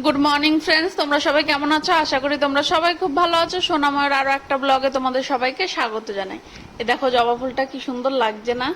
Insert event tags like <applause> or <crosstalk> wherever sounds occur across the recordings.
Good morning friends তোমরা সবাই কেমন আছো? আশা করি তোমরা সবাই খুব ভালো আছো। সোনাময়ের আরও একটা ব্লগে তোমাদের সবাইকে স্বাগত জানাই। এ দেখো জবা ফুলটা কি সুন্দর লাগছে না?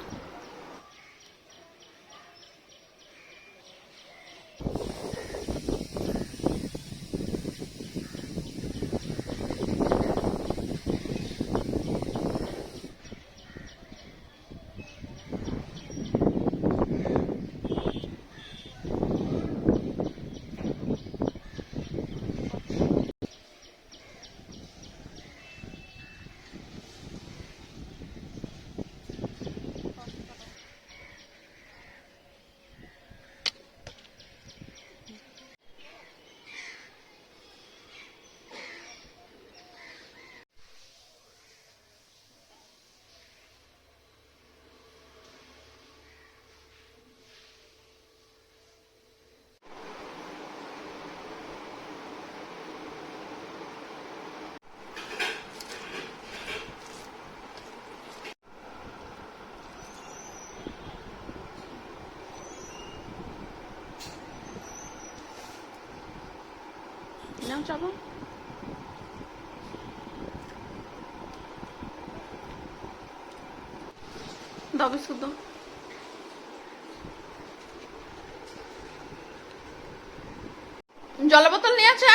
জলের বোতল নিয়ে আছে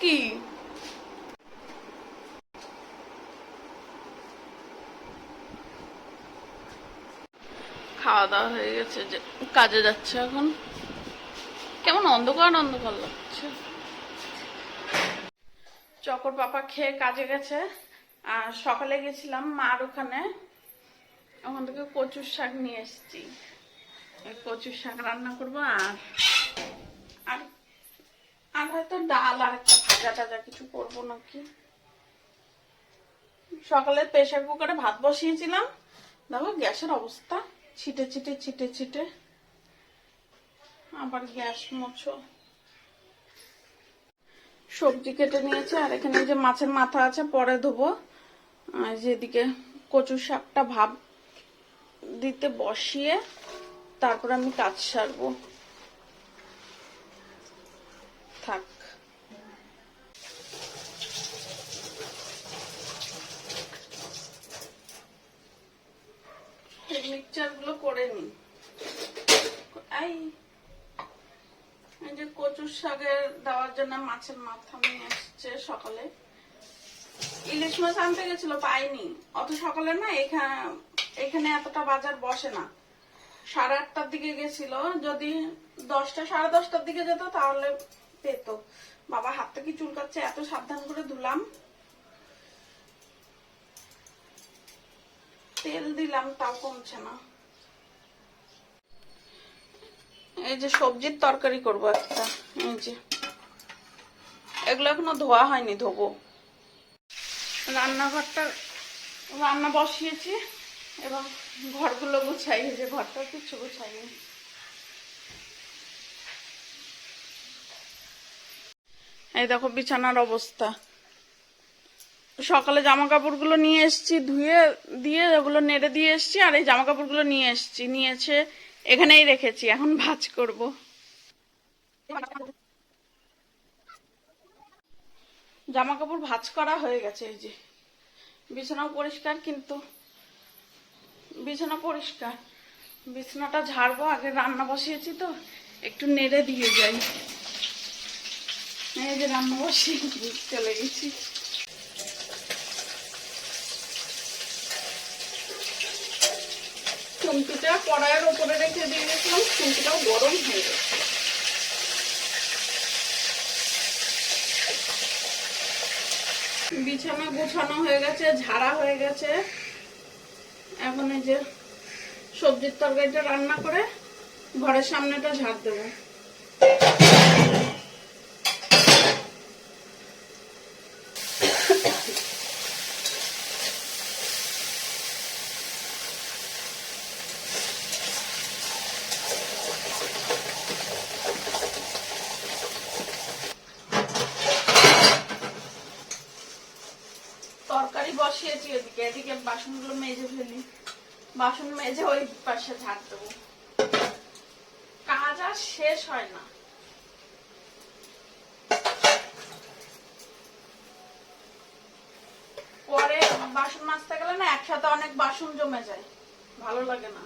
কি? খাওয়া দাওয়া হয়ে গেছে, যে কাজে যাচ্ছে এখন। কেমন অন্ধকার অন্ধকার লাগছে। চকর বাবা খেয়ে কাজে গেছে। আর সকালে গেছিলাম মার ওখানে। ওখান থেকে কচুর শাক নিয়ে এসেছি। কচুর শাক রান্না করব আর আর আর হয়তো ডাল আর একটা ভাজা টাজা কিছু করব নাকি। সকালে প্রেশার কুকারে ভাত বসিয়েছিলাম। দেখো গ্যাসের অবস্থা। ছিটে ছিটে ছিটে ছিটে। আবার গ্যাস মোছো। সবজি কেটে নিয়েছে, আর এখানে যে মাছের মাথা আছে, পরে ধোবো। আর যেদিকে কচু শাকটা ভাব দিতে বসিয়ে তারপর আমি কাজ সারবো। মিক্সচারগুলো করে নি এই যে কচুর শাকের দেওয়ার জন্য মাছের মাথা নিয়ে এসছে সকালে। ইলিশ মাছ আনতে গেছিল, পাইনি। অত সকালে না এখানে এখানে এতটা বাজার বসে না। সাড়ে আটটার দিকে গেছিল, যদি দশটা, সাড়ে দশটার দিকে যেত তাহলে পেত। বাবা হাতটা কি চুলকাচ্ছে এত সাবধান করে ধুলাম। তেল দিলাম, তাও কমছে না। এই যে সবজির তরকারি করব একটা, এই যে। এগুলো এখনও ধোয়া হয়নি, ধোবো। রান্নাঘরটা, রান্না বসিয়েছি এবং ঘরগুলো গুছাই যে ঘরটা কিছু গুছাইনি এই দেখো বিছানার অবস্থা। সকালে জামা কাপড়গুলো নিয়ে এসেছি, ধুয়ে দিয়ে ওগুলো নেড়ে দিয়ে এসেছি, আর এই জামা কাপড়গুলো নিয়ে এসেছি নিয়েছে এখানেই রেখেছি, এখন ভাজ করব। জামা কাপড় ভাজ করা হয়ে গেছে, এই যে। বিছানাও পরিষ্কার, কিন্তু বিছানা পরিষ্কার। বিছানাটা ঝাড়বো, আগে রান্না বসিয়েছি তো, একটু নেড়ে দিয়ে যাই। এই যে রান্না বসিয়ে চলে গেছি। চুমকিটা কড়াইয়ের ওপরে রেখে দিয়ে গেছিলাম চুমকিটাও গরম হয়ে গেছে। বিছানা গুছানো হয়ে গেছে, ঝাড়া হয়ে গেছে। এখন এই যে সবজির তরকারিটা রান্না করে ঘরের সামনেটা ঝাড় দেবো। বসিয়েছি ওদিকে এদিকে বাসনগুলো মেজে ফেলি। বাসন মেজে ওই পাশে ঝাড় দেবো। কাজ আর শেষ হয় না। পরে বাসন মাজতে গেলে না একসাথে অনেক বাসন জমে যায়। ভালো লাগে না।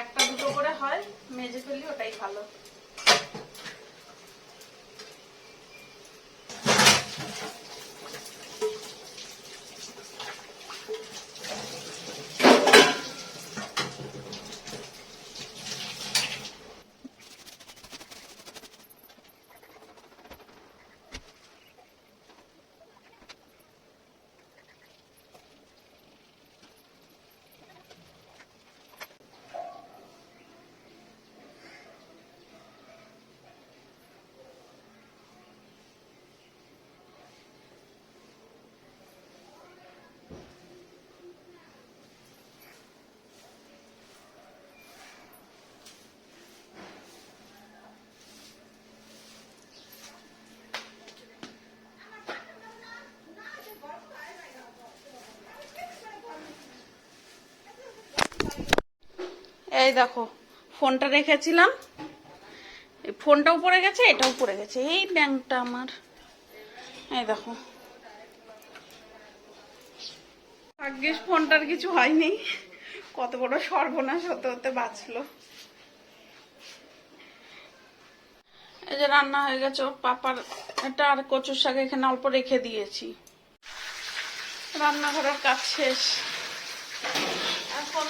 একটা দুটো করে হয়, মেজে ফেলি, ওটাই ভালো। এই দেখো, ফোনটা রেখেছিলাম। ফোনটাও পড়ে গেছে, এটাও পড়ে গেছে। এই ব্যাংকটা আমার। এই দেখো। ভাগ্যিস ফোনটার কিছু হয়নি। কত বড় সর্বনাশ হতে হতে বাঁচলো। এই যে রান্না হয়ে গেছে, ওর পাপার এটা আর কচুর শাক এখানে অল্প রেখে দিয়েছি। রান্নাঘরের কাজ শেষ এখন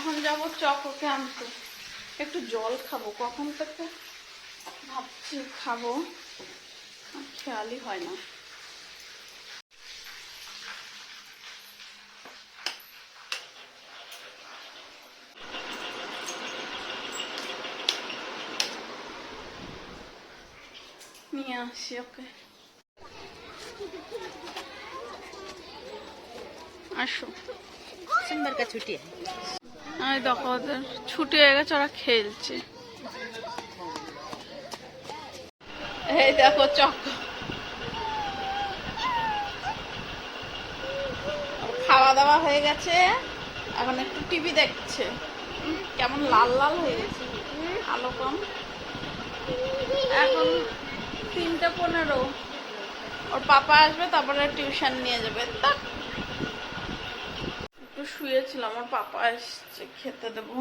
এখন যাব চকোকে আনতে একটু জল খাব, কখন থেকে? ভাবছি খাব। খেয়ালই হয় না। নিয়ে আসি ওকে। আসো। সুন্দর কা ছুটি দেখো, ওদের ছুটি হয়ে গেছে, ওরা খেলছে। এই দেখো খাওয়া দাওয়া হয়ে গেছে। এখন একটু টিভি দেখছে। কেমন লাল লাল হয়ে গেছে। আলো কম। এখন তিনটে পনেরো। ওর পাপা আসবে, তারপরে টিউশন নিয়ে যাবে। তা একটু শুয়েছিলাম, আমার পাপা এসছে, খেতে দেবো।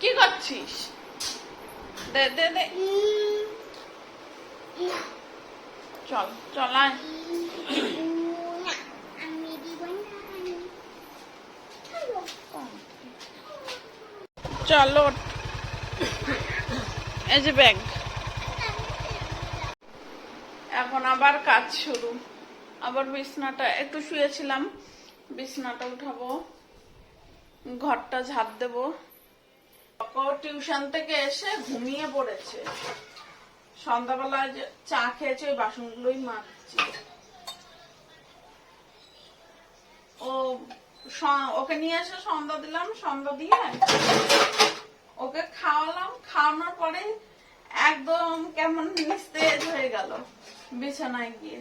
কি করছিস দে দে দে। চল চল, আয়। চলো। এই যে ব্যাগ। এখন আবার কাজ শুরু। আবার বিছনাটা, একটু শুয়েছিলাম। বিছনাটা উঠাবো, ঘরটা ঝাঁপ দেবো। টিউশন থেকে এসে ঘুমিয়ে পড়েছে। সন্ধ্যাবেলায় যে চা খেয়েছে, ওই বাসনগুলোই মাজছি। ও ওকে নিয়ে এসে সন্ধ্যা দিলাম, সন্ধ্যা দিয়ে ওকে খাওয়ালাম। খাওয়ানোর পরে একদম কেমন নিস্তেজ হয়ে গেল। বিছানায় গিয়ে।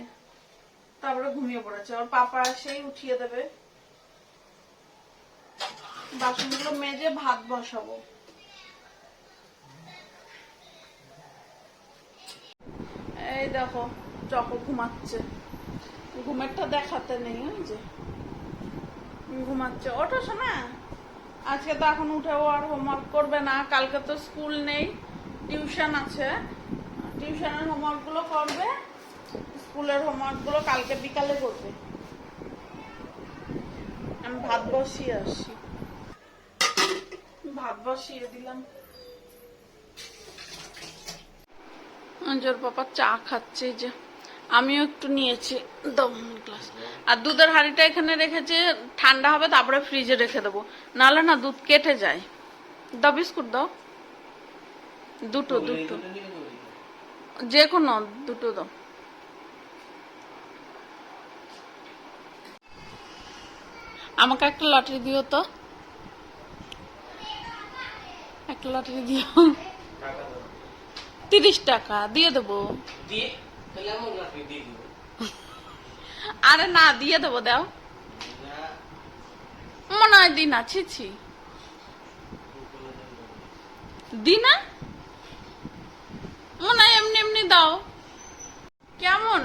তারপরে ঘুমিয়ে পড়েছে। ওর পাপা এসেই উঠিয়ে দেবে। বাসনগুলো মেজে ভাত বসাবো। এই দেখো, চকো ঘুমাচ্ছে। ঘুমেরটা দেখাতে নেই, ওই যে। ঘুমাচ্ছে। ওঠো শোনা আজকে তো এখন উঠে আর হোমওয়ার্ক করবে না। কালকে তো স্কুল নেই। টিউশন আছে। টিউশনের হোমওয়ার্কগুলো করবে। স্কুলের হোমওয়ার্কগুলো কালকে বিকালে করবে। আমি ভাত বসিয়ে আসি। ভাত বসিয়ে দিলাম। জোর পাপা চা খাচ্ছে যে। আমিও একটু নিয়েছি গ্লাস আর দুধের হাঁড়িটা এখানে রেখেছি, ঠান্ডা হবে, তারপরে ফ্রিজে রেখে দেবো। নাহলে না দুধ কেটে যায়। দাও বিস্কুট দাও। দুটো দুটো। যে কোনো, দুটো দাও। আমাকে একটা লটারি দিও তো। একটা লটারি দিও। তিরিশ টাকা দিয়ে দেবো। আরে না দিয়ে দেবো দাও। মনে হয় দিন আছে ছি। দি না মনে হয় এমনি এমনি দাও। কেমন?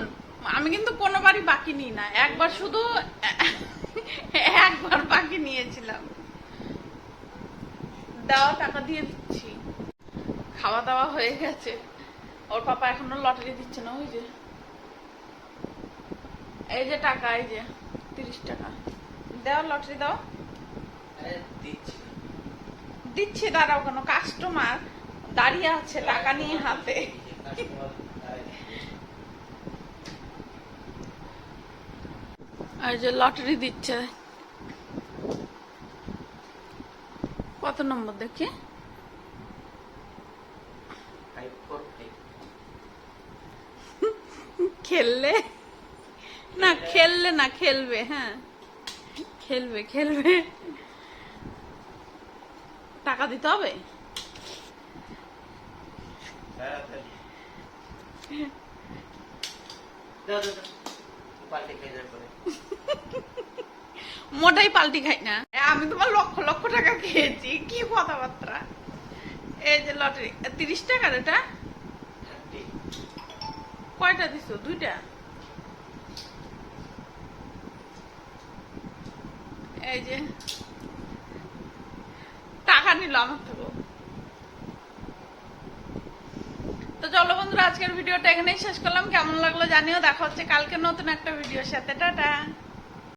আমি কিন্তু কোনোবারই বাকি নিই না। একবার শুধু একবার বাকি নিয়েছিলাম। দাও টাকা দিয়ে দিচ্ছি। খাওয়া দাওয়া হয়ে গেছে। ওর পাপা এখনও লটারি দিচ্ছে না ওই যে। এই যে টাকা এই যে তিরিশ টাকা। দাও লটারি দাও। দিচ্ছি। দাঁড়াও কেন? কাস্টমার দাঁড়িয়ে আছে টাকা নিয়ে হাতে কাস্টমার আরে আর যে লটারি দিচ্ছে। কত নম্বর দেখি? খেললে? না খেললে না খেলবে হ্যাঁ। খেলবে খেলবে। টাকা দিতে হবে? তাড়াতাড়ি <laughs> মোটাই পাল্টি খাই না। আমি তোমার লক্ষ লক্ষ টাকা খেয়েছি। কি কথাবার্তা? এই যে লটারি। তিরিশ টাকার এটা? কয়টা দিছো? দুইটা? এই যে টাকা নিল আমার থেকে। তো চলো বন্ধুরা, আজকের ভিডিওটা এখানেই শেষ করলাম। কেমন লাগল জানিও, দেখা হচ্ছে কালকে নতুন একটা ভিডিওর সাথে। টাটা!